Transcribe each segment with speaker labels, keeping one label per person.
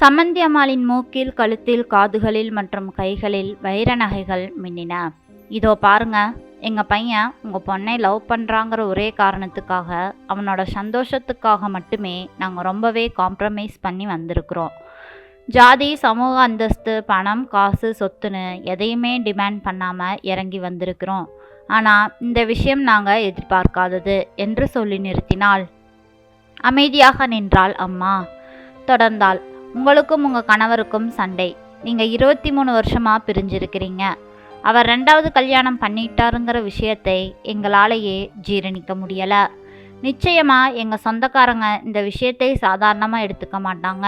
Speaker 1: சம்மந்தி அம்மாளின் மூக்கில் கழுத்தில் காதுகளில் மற்றும் கைகளில் வைர நகைகள் மின்னின. இதோ பாருங்க எங்கள் பையன் உங்கள் பொண்ணை லவ் பண்ணுறாங்கிற ஒரே காரணத்துக்காக அவனோட சந்தோஷத்துக்காக மட்டுமே நாங்கள் ரொம்பவே காம்ப்ரமைஸ் பண்ணி வந்திருக்கிறோம். ஜாதி சமூக அந்தஸ்து பணம் காசு சொத்துன்னு எதையுமே டிமாண்ட் பண்ணாமல் இறங்கி வந்திருக்கிறோம். ஆனால் இந்த விஷயம் நாங்கள் எதிர்பார்க்காதது என்று சொல்லி நிறுத்தினாள். அமைதியாக நின்றாள் அம்மா. தொடர்ந்தாள் உங்களுக்கும் உங்கள் கணவருக்கும் சண்டை. நீங்கள் இருபத்தி மூணு வருஷமாக பிரிஞ்சிருக்கிறீங்க. அவர் ரெண்டாவது கல்யாணம் பண்ணிட்டாருங்கிற விஷயத்தை எங்களாலேயே ஜீரணிக்க முடியலை. நிச்சயமாக எங்கள் சொந்தக்காரங்க இந்த விஷயத்தை சாதாரணமாக எடுத்துக்க மாட்டாங்க.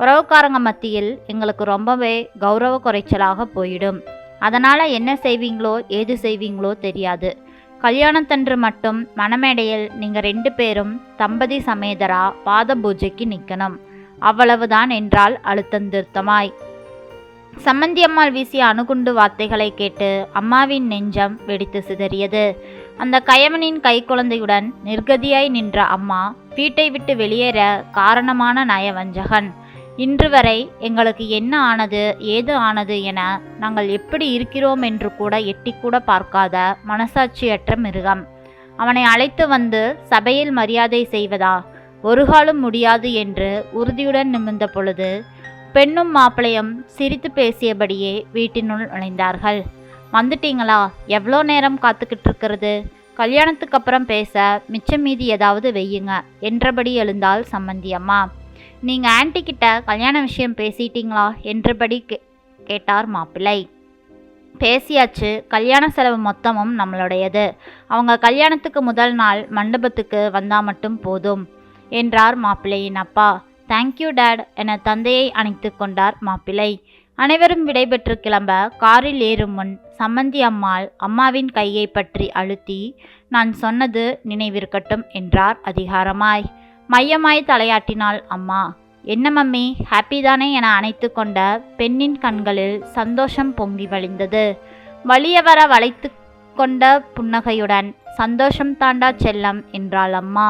Speaker 1: உறவுக்காரங்க மத்தியில் எங்களுக்கு ரொம்பவே கௌரவ குறைச்சலாக போயிடும். அதனால் என்ன செய்வீங்களோ ஏது செய்வீங்களோ தெரியாது. கல்யாணத்தன்று மட்டும் மணமேடையில் நீங்கள் ரெண்டு பேரும் தம்பதி சமேதரா பாத பூஜைக்கு நிற்கணும் அவ்வளவுதான் என்றால் அழுத்தந்திருத்தமாய் சம்மந்தியம்மாள் வீசிய அணுகுண்டு வார்த்தைகளை கேட்டு அம்மாவின் நெஞ்சம் வெடித்து சிதறியது. அந்த கயவனின் கைக்குழந்தையுடன் நிர்கதியாய் நின்ற அம்மா வீட்டை விட்டு வெளியேற காரணமான நயவஞ்சகன். இன்று வரை எங்களுக்கு என்ன ஆனது ஏது ஆனது என நாங்கள் எப்படி இருக்கிறோம் என்று கூட எட்டிக்கூட பார்க்காத மனசாட்சியற்ற மிருகம். அவனை அழைத்து வந்து சபையில் மரியாதை செய்வதா? ஒரு காலம் முடியாது என்று உறுதியுடன் நிமிர்ந்த பொழுது பெண்ணும் மாப்பிளையும் சிரித்து பேசியபடியே வீட்டினுள் நுழைந்தார்கள். வந்துட்டீங்களா? எவ்வளோ நேரம் காத்துக்கிட்டு இருக்கிறது? கல்யாணத்துக்கு அப்புறம் பேச மிச்சம் மீதி ஏதாவது வெய்யுங்க என்றபடி எழுந்தாள் சம்மந்தி அம்மா. நீங்கள் ஆன்டி கிட்ட கல்யாண விஷயம் பேசிட்டீங்களா? என்றபடி கே கேட்டார் மாப்பிள்ளை. பேசியாச்சு. கல்யாண செலவு மொத்தமும் நம்மளுடையது. அவங்க கல்யாணத்துக்கு முதல் நாள் மண்டபத்துக்கு வந்தால் மட்டும் போதும். என்றார் மாப்பிள்ளையின் அப்பா தேங்க்யூ டேட் என தந்தையை அணைத்து கொண்டார் மாப்பிள்ளை. அனைவரும் விடைபெற்று கிளம்ப காரில் ஏறும் முன் சம்மந்தி அம்மாள் அம்மாவின் கையை பற்றி அழுத்தி நான் சொன்னது நினைவிருக்கட்டும் என்றார் அதிகாரமாய். மையமாய் தலையாட்டினாள் அம்மா. என்ன மம்மி ஹாப்பி தானே என அணைத்து கொண்ட பெண்ணின் கண்களில் சந்தோஷம் பொங்கி வழிந்தது. வலிய வர வளைத்து கொண்ட புன்னகையுடன் சந்தோஷம் தாண்டா செல்லம் என்றாள் அம்மா.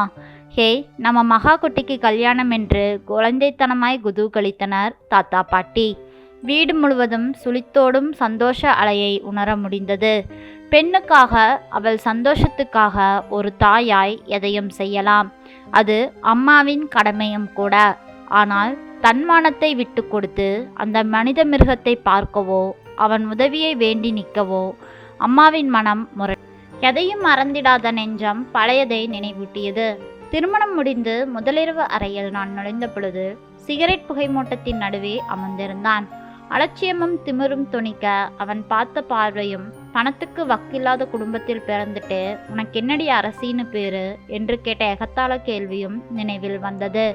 Speaker 1: ஹே நம்ம மகா குட்டிக்கு கல்யாணம் என்று குழந்தைத்தனமாய் குதூகலித்தனர் தாத்தா பாட்டி. வீடு முழுவதும் சுளித்தோடும் சந்தோஷ அலையை உணர முடிந்தது. பெண்ணுக்காக அவள் சந்தோஷத்துக்காக ஒரு தாயாய் எதையும் செய்யலாம். அது அம்மாவின் கடமையும் கூட. ஆனால் தன்மானத்தை விட்டு கொடுத்து அந்த மனித மிருகத்தை பார்க்கவோ அவன் உதவியை வேண்டி நிற்கவோ அம்மாவின் மனம் முறை எதையும் மறந்திடாத நெஞ்சம் பழையதை நினைவூட்டியது. திருமணம் முடிந்து முதலிரவு அறையில் நான் நுழைந்த பொழுது சிகரெட் புகை மூட்டத்தின் நடுவே அமர்ந்திருந்தான். அலட்சியமும் திமிரும் துணிக்க அவன் பார்த்த பார்வையும் பணத்துக்கு வக்கில்லாத குடும்பத்தில் பிறந்துட்டு உனக்கு என்னடி அரசின்னு பேரு? என்று கேட்ட எகத்தாள கேள்வியும் நினைவில் வந்தது.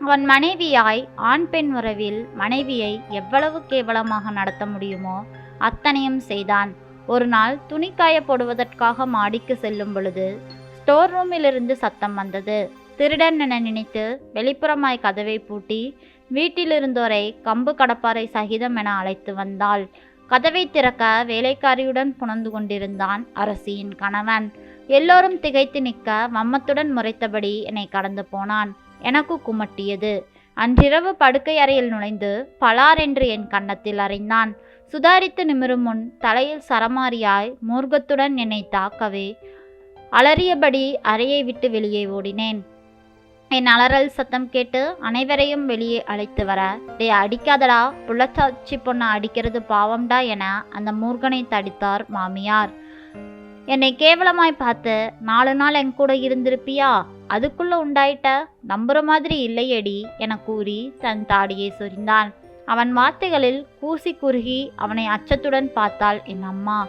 Speaker 1: அவன் மனைவியாய் ஆண் பெண் உறவில் மனைவியை எவ்வளவு கேவலமாக நடத்த முடியுமோ அத்தனையும் செய்தான். ஒரு நாள் துணிக்காய போடுவதற்காக மாடிக்கு செல்லும் பொழுது ஸ்டோர் ரூமிலிருந்து சத்தம் வந்தது. திருடன் என நினைத்து வெளிப்புறமாய் கதவை பூட்டி வீட்டிலிருந்தோரை கம்பு கடப்பாரை சகிதம் என அழைத்து வந்தாள். கதவை திறக்க வேலைக்காரியுடன் புணர்ந்து கொண்டிருந்தான் அரசியின் கணவன். எல்லோரும் திகைத்து நிற்க வம்மத்துடன் முறைத்தபடி என்னை கடந்து போனான். எனக்கு குமட்டியது. அன்றிரவு படுக்கை அறையில் நுழைந்து பலார் என்று என் கன்னத்தில் அறைந்தான். சுதாரித்து நிமிரும் முன் தலையில் சரமாரியாய் மூர்க்கத்துடன் என்னை தாக்கவே அலறியபடி அறையை விட்டு வெளியே ஓடினேன். என் அலறல் சத்தம் கேட்டு அனைவரையும் வெளியே அழைத்து வர டே அடிக்காதடா. புள்ளச்சாச்சி பொண்ணை அடிக்கிறது பாவம்டா என அந்த மூர்கனை தடித்தார் மாமியார். என்னை கேவலமாய் பார்த்து நாலு நாள் என் கூட இருந்திருப்பியா? அதுக்குள்ள உண்டாயிட்ட நம்புற மாதிரி இல்லையடி என கூறி தன் தாடியை சொரிந்தான். அவன் வார்த்தைகளில் கூசி குறுகி அவனை அச்சத்துடன் பார்த்தாள் என் அம்மா.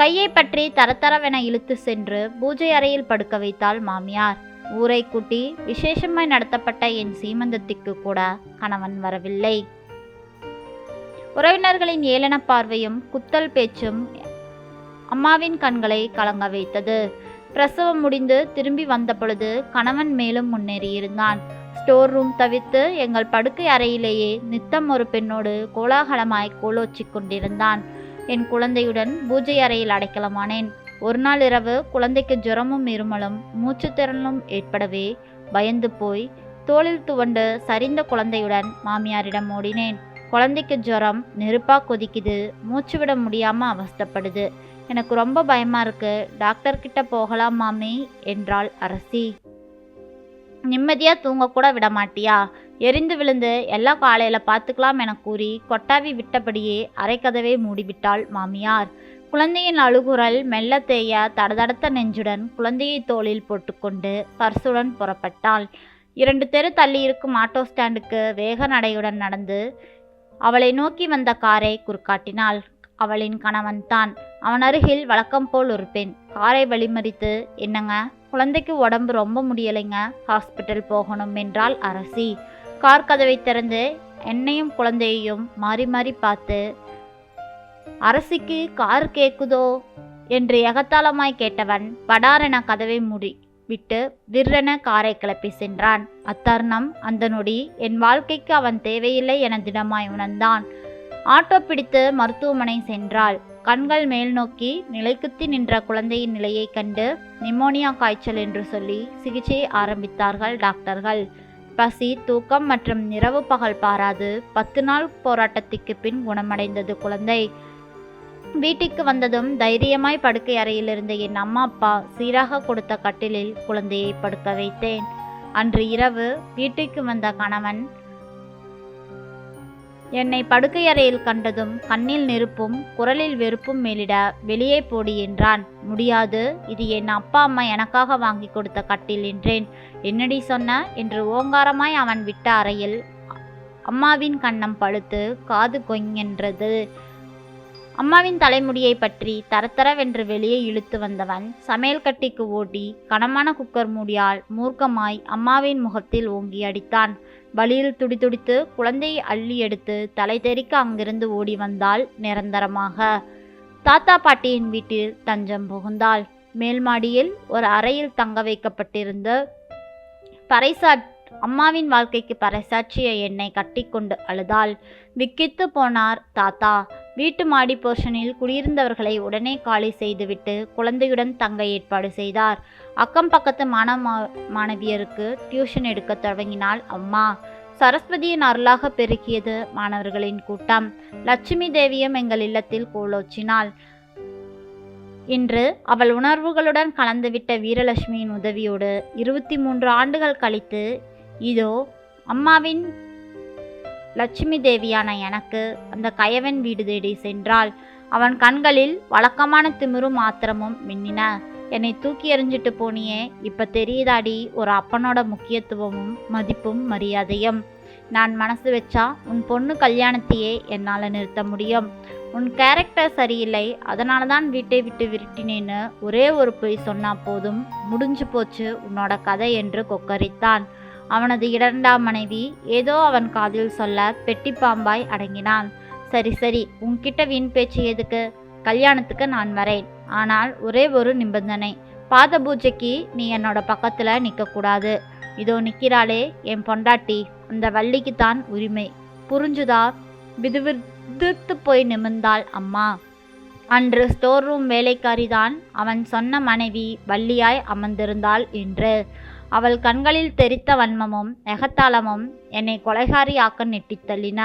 Speaker 1: கையை பற்றி தரத்தரவென இழுத்து சென்று பூஜை அறையில் படுக்க வைத்தாள் மாமியார். ஊரை கூட்டி விசேஷமாய் நடத்தப்பட்ட என் சீமந்தத்திற்கு கூட கணவன் வரவில்லை. உறவினர்களின் ஏளன பார்வையும் குத்தல் பேச்சும் அம்மாவின் கண்களை கலங்க வைத்தது. பிரசவம் முடிந்து திரும்பி வந்த பொழுது கணவன் மேலும் முன்னேறியிருந்தான். ஸ்டோர் ரூம் தவிர்த்து எங்கள் படுக்கை அறையிலேயே நித்தம் ஒரு பெண்ணோடு கோலாகலமாய் கோலோச்சி கொண்டிருந்தான். என் குழந்தையுடன் பூஜை அறையில் அடைக்கலமானேன். ஒரு நாள் இரவு குழந்தைக்கு ஜுரமும் இருமலும் மூச்சுத்திறனும் ஏற்படவே பயந்து போய் தோளில் துவண்டு சரிந்த குழந்தையுடன் மாமியாரிடம் ஓடினேன். குழந்தைக்கு ஜுரம் நெருப்பா கொதிக்குது மூச்சு விட முடியாம அவஸ்தப்படுது. எனக்கு ரொம்ப பயமாக இருக்கு டாக்டர் கிட்ட போகலாம் மாமி என்றாள் அரசி. நிம்மதியாக தூங்கக்கூட விட மாட்டியா? எரிந்து விழுந்து எல்லாம் காலையில பார்த்துக்கலாம் என கூறி கொட்டாவி விட்டபடியே அரைக்கதவை மூடிவிட்டாள் மாமியார். குழந்தையின் அழுகுரல் மெல்ல தேய தடதடத்த நெஞ்சுடன் குழந்தையை தோளில் போட்டுக்கொண்டு பர்சுடன் புறப்பட்டாள். இரண்டு தெரு தள்ளி இருக்கும் ஆட்டோ ஸ்டாண்டுக்கு வேக நடையுடன் நடந்து அவளை நோக்கி வந்த காரை குறுக்காட்டினாள். அவளின் கணவன் தான். அவன் அருகில் வழக்கம் போல் ஒரு பெண். காரை வழிமறித்து என்னங்க? குழந்தைக்கு உடம்பு ரொம்ப முடியலைங்க? ஹாஸ்பிட்டல் போகணும் என்றாள் அரசி. கார் கதவை திறந்து என்னையும் குழந்தையையும் மாறி மாறி பார்த்து அரசிக்கு கார் கேட்குதோ என்று எகத்தாளமாய் கேட்டவன் படாரென கதவை மூடி விட்டு விற்றென காரை கிளப்பி சென்றான். அத்தருணம் அந்த நொடி என் வாழ்க்கைக்கு அவன் தேவையில்லை என திடமாய் உணர்ந்தான். ஆட்டோ பிடித்து மருத்துவமனை சென்றாள். கண்கள் மேல் நோக்கி நிலைக்குத்தி நின்ற குழந்தையின் நிலையை கண்டு நிமோனியா காய்ச்சல் என்று சொல்லி சிகிச்சையை ஆரம்பித்தார்கள் டாக்டர்கள். பசி தூக்கம் மற்றும் இரவு பகல் பாராது. பத்து நாள் போராட்டத்திற்கு பின் குணமடைந்தது குழந்தை. வீட்டுக்கு வந்ததும் தைரியமாய் படுக்கை அறையில் இருந்த என் அம்மா அப்பா சீராக கொடுத்த கட்டிலில் குழந்தையை படுக்க வைத்தேன். அன்று இரவு வீட்டுக்கு வந்த கணவன் என்னை படுக்கையறையில் கண்டதும் கண்ணில் நெருப்பும் குரலில் வெறுப்பும் மேலிட வெளியே போடி என்றான். முடியாது இது என் அப்பா அம்மா எனக்காக வாங்கி கொடுத்த கட்டில் என்றேன். என்னடி சொன்ன? என்று ஓங்காரமாய் அவன் விட்ட அறையில் அம்மாவின் கண்ணம் பழுத்து காது கொங்கென்றது அம்மாவின் தலைமுடியை பற்றி தரத்தரவென்று வெளியே இழுத்து வந்தவன் சமையல் கட்டிக்கு ஓட்டி கனமான குக்கர் மூடியால் மூர்க்கமாய் அம்மாவின் முகத்தில் ஓங்கி அடித்தான். வலியில் துடிதுடித்து குழந்தையை அள்ளி எடுத்து தலை தெறிக்க அங்கிருந்து ஓடி வந்தாள் நிரந்தரமாக. தாத்தா பாட்டியின் வீட்டில் தஞ்சம் புகுந்தாள். மேல் மாடியில் ஒரு அறையில் தங்க வைக்கப்பட்டிருந்த பறைசா அம்மாவின் வாழ்க்கைக்கு பறைசாற்றிய என்னை கட்டிக்கொண்டு அழுதாள். விக்கித்து போனார் தாத்தா. வீட்டு மாடி போர்ஷனில் குடியிருந்தவர்களை உடனே காலி செய்துவிட்டு குழந்தையுடன் தங்க ஏற்பாடு செய்தார். அக்கம் பக்கத்து மாணவ மாணவியருக்கு டியூஷன் எடுக்க தொடங்கினாள் அம்மா. சரஸ்வதியின் அருளாக பெருக்கியது மாணவர்களின் கூட்டம். லட்சுமி தேவியும் எங்கள் இல்லத்தில் கோலோச்சினாள். இன்று அவள் உணர்வுகளுடன் கலந்துவிட்ட வீரலட்சுமியின் உதவியோடு இருபத்தி மூன்று ஆண்டுகள் கழித்து இதோ அம்மாவின் லட்சுமி தேவியான எனக்கு அந்த கயவன் வீடு தேடி சென்றாள் அவன் கண்களில் வழக்கமான திமிரும் ஆத்திரமும் மின்னின. என்னை தூக்கி எறிஞ்சிட்டு போனியே இப்போ தெரியுதாடி ஒரு அப்பனோட முக்கியத்துவமும் மதிப்பும் மரியாதையும். நான் மனசு வச்சா உன் பொண்ணு கல்யாணத்தையே என்னால் நிறுத்த முடியும். உன் கேரக்டர் சரியில்லை அதனால தான் வீட்டை விட்டு விரட்டினேன்னு ஒரே ஒரு பொய் சொன்னா போதும் முடிஞ்சு போச்சு உன்னோட கதை என்று கொக்கரித்தான். அவனது இரண்டாம் மனைவி ஏதோ அவன் காதில் சொல்ல பெட்டி பாம்பாய் அடங்கினான். சரி சரி உன்கிட்ட வீண் பேச்சு எதுக்கு? கல்யாணத்துக்கு நான் வரேன். ஆனால் ஒரே ஒரு நிபந்தனை. பாத பூஜைக்கு நீ என்னோட பக்கத்தில் நிற்கக்கூடாது இதோ நிற்கிறாளே என் பொண்டாட்டி. அந்த வள்ளிக்கு தான் உரிமை. புரிஞ்சுதா? விதுவிர்த்து போய் நிமிர்ந்தாள் அம்மா. அன்று ஸ்டோர் ரூம் வேலைக்காரிதான் அவன் சொன்ன மனைவி வள்ளியாய் அமர்ந்திருந்தாள் என்று அவள் கண்களில் தெரித்த வன்மமும் எகத்தாளமும் என்னை கொலைகாரியாக்க நெட்டித் தள்ளின.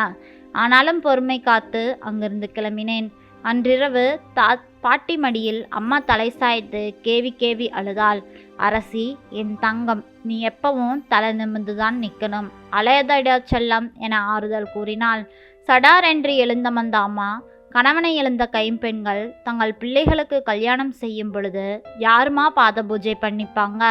Speaker 1: ஆனாலும் பொறுமை காத்து அங்கிருந்து கிளம்பினேன். அன்றிரவு தா பாட்டி மடியில் அம்மா தலை சாய்த்து கேவி கேவி அழுதாள். அரசி என் தங்கம் நீ எப்பவும் தலை நிமிர்ந்துதான் நிற்கணும் அலையதடா செல்லம் என ஆறுதல் கூறினாள். சடார் என்று எழுந்தமந்த அம்மா கணவனை எழுந்த கைம்பெண்கள் தங்கள் பிள்ளைகளுக்கு கல்யாணம் செய்யும் பொழுது யாருமா பாத பூஜை பண்ணிப்பாங்க?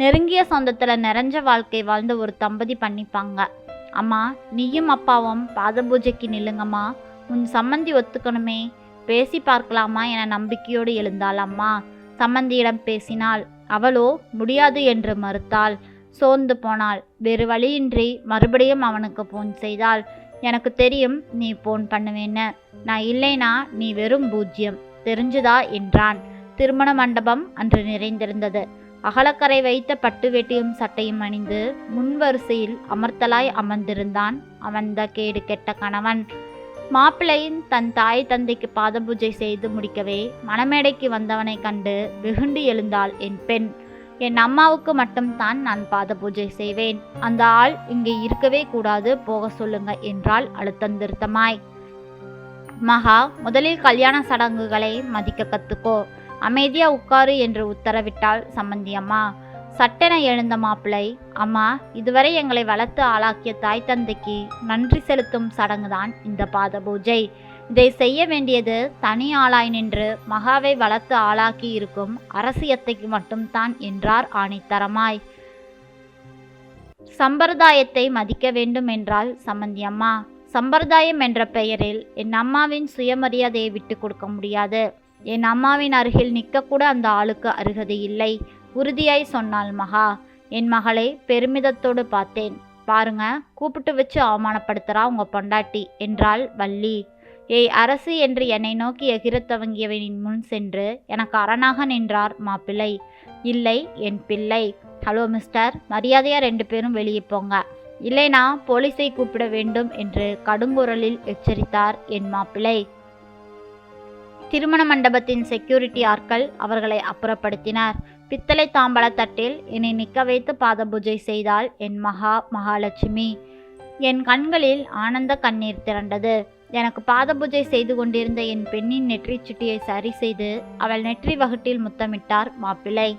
Speaker 1: நெருங்கிய சொந்தத்தில் நிறைஞ்ச வாழ்க்கை வாழ்ந்த ஒரு தம்பதி பண்ணிப்பாங்க. அம்மா நீயும் அப்பாவும் பாத பூஜைக்கு நில்லுங்கம்மா. உன் சம்மந்தி ஒத்துக்கணுமே. பேசி பார்க்கலாமா என நம்பிக்கையோடு எழுந்தாள் அம்மா. சம்மந்தியிடம் பேசினாள். அவளோ முடியாது என்று மறுத்தாள். சோர்ந்து போனாள். வேறு வழியின்றி மறுபடியும் அவனுக்கு ஃபோன் செய்தாள் எனக்கு தெரியும் நீ போன் பண்ணுவேன்னு. நான் இல்லைனா நீ வெறும் பூஜ்யம். தெரிஞ்சுதா? என்றான். திருமண மண்டபம் அன்று நிறைந்திருந்தது. அகலக்கரை வைத்த பட்டு வேட்டியும் சட்டையும் அணிந்து முன் வரிசையில் அமர்த்தலாய் அமர்ந்திருந்தான் அவன்த கேடு கெட்ட கணவன். மாப்பிள்ளையின் தன் தாய் தந்தைக்கு பாத பூஜை செய்து முடிக்கவே மணமேடைக்கு வந்தவனை கண்டு வெகுண்டு எழுந்தாள் என் பெண். என் அம்மாவுக்கு மட்டும்தான் நான் பாத பூஜை செய்வேன். அந்த ஆள் இங்கே இருக்கவே கூடாது போக சொல்லுங்க என்றாள் அழுத்தந்திருத்தமாய் மகா முதலில் கல்யாண சடங்குகளை மதிக்க கத்துக்கோ. அமைதியா உட்காரு என்று உத்தரவிட்டாள் சம்மந்தி அம்மா. சட்டென எழுந்த மாப்பிள்ளை அம்மா இதுவரை எங்களை வளர்த்து ஆளாக்கிய தாய் தந்தைக்கு நன்றி செலுத்தும் சடங்குதான் இந்த பாத பூஜை. இதை செய்ய வேண்டியது தனி ஆளாய் நின்று மகாவை வளர்த்து ஆளாக்கி இருக்கும் அரசியத்தைக்கு மட்டும்தான் என்றார் ஆணைத்தரமாய். சம்பிரதாயத்தை மதிக்க வேண்டும் என்றால் சம்மந்தி அம்மா. சம்பிரதாயம் என்ற பெயரில் என் அம்மாவின் சுயமரியாதையை விட்டு கொடுக்க முடியாது. என் அம்மாவின் அருகில் நிற்கக்கூட அந்த ஆளுக்கு அருகதை இல்லை. உறுதியாய் சொன்னாள் மகா என் மகளை பெருமிதத்தோடு பார்த்தேன். பாருங்க கூப்பிட்டு வச்சு அவமானப்படுத்துறா உங்க பொண்டாட்டி என்றாள் வள்ளி. ஏய் அரசு என்று என்னை நோக்கி எகிரத் துவங்கியவனின் முன் சென்று எனக்கு அரணாக நின்றார் மாப்பிள்ளை. இல்லை என் பிள்ளை. ஹலோ மிஸ்டர் மரியாதையா ரெண்டு பேரும் வெளியே போங்க. இல்லைனா போலீஸை கூப்பிட வேண்டும் என்று கடுங்குரலில் எச்சரித்தார் என் மாப்பிள்ளை. திருமண மண்டபத்தின் செக்யூரிட்டி ஆட்கள் அவர்களை அப்புறப்படுத்தினார். பித்தளை தாம்பல தட்டில் என்னை நிற்க வைத்து பாத பூஜை செய்தாள் என் மகா மகாலட்சுமி. என் கண்களில் ஆனந்த கண்ணீர் திரண்டது. எனக்கு பாத பூஜை செய்து கொண்டிருந்த என் பெண்ணின் நெற்றி சுட்டியை சரி செய்து அவள் நெற்றி வகுட்டில் முத்தமிட்டார் மாப்பிள்ளை.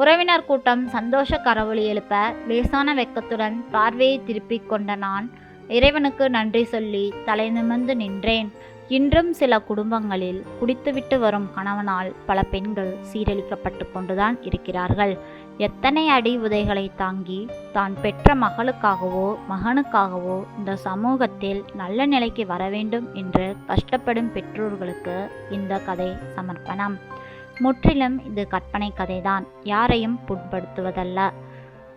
Speaker 1: உறவினர் கூட்டம் சந்தோஷ கரவொலி எழுப்ப லேசான வெக்கத்துடன் பார்வையை திருப்பிக் கொண்ட நான் இறைவனுக்கு நன்றி சொல்லி தலை நிமிர்ந்து நின்றேன். இன்றும் சில குடும்பங்களில் குடித்துவிட்டு வரும் கணவனால் பல பெண்கள் சீரழிக்கப்பட்டு கொண்டுதான் இருக்கிறார்கள். எத்தனை அடி உதைகளை தாங்கி தான் பெற்ற மகளுக்காகவோ மகனுக்காகவோ இந்த சமூகத்தில் நல்ல நிலைக்கு வர வேண்டும் என்று கஷ்டப்படும் பெற்றோர்களுக்கு இந்த கதை சமர்ப்பணம். முற்றிலும் இது கற்பனை கதைதான். யாரையும் புண்படுத்துவதல்ல.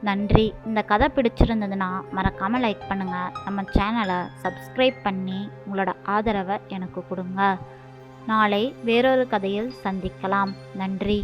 Speaker 1: நன்றி. இந்த கதை பிடிச்சிருந்ததுன்னா மறக்காமல் லைக் பண்ணுங்கள் நம்ம சேனலை சப்ஸ்கிரைப் பண்ணி உங்களோட ஆதரவை எனக்கு கொடுங்க. நாளை வேறொரு கதையில் சந்திக்கலாம். நன்றி.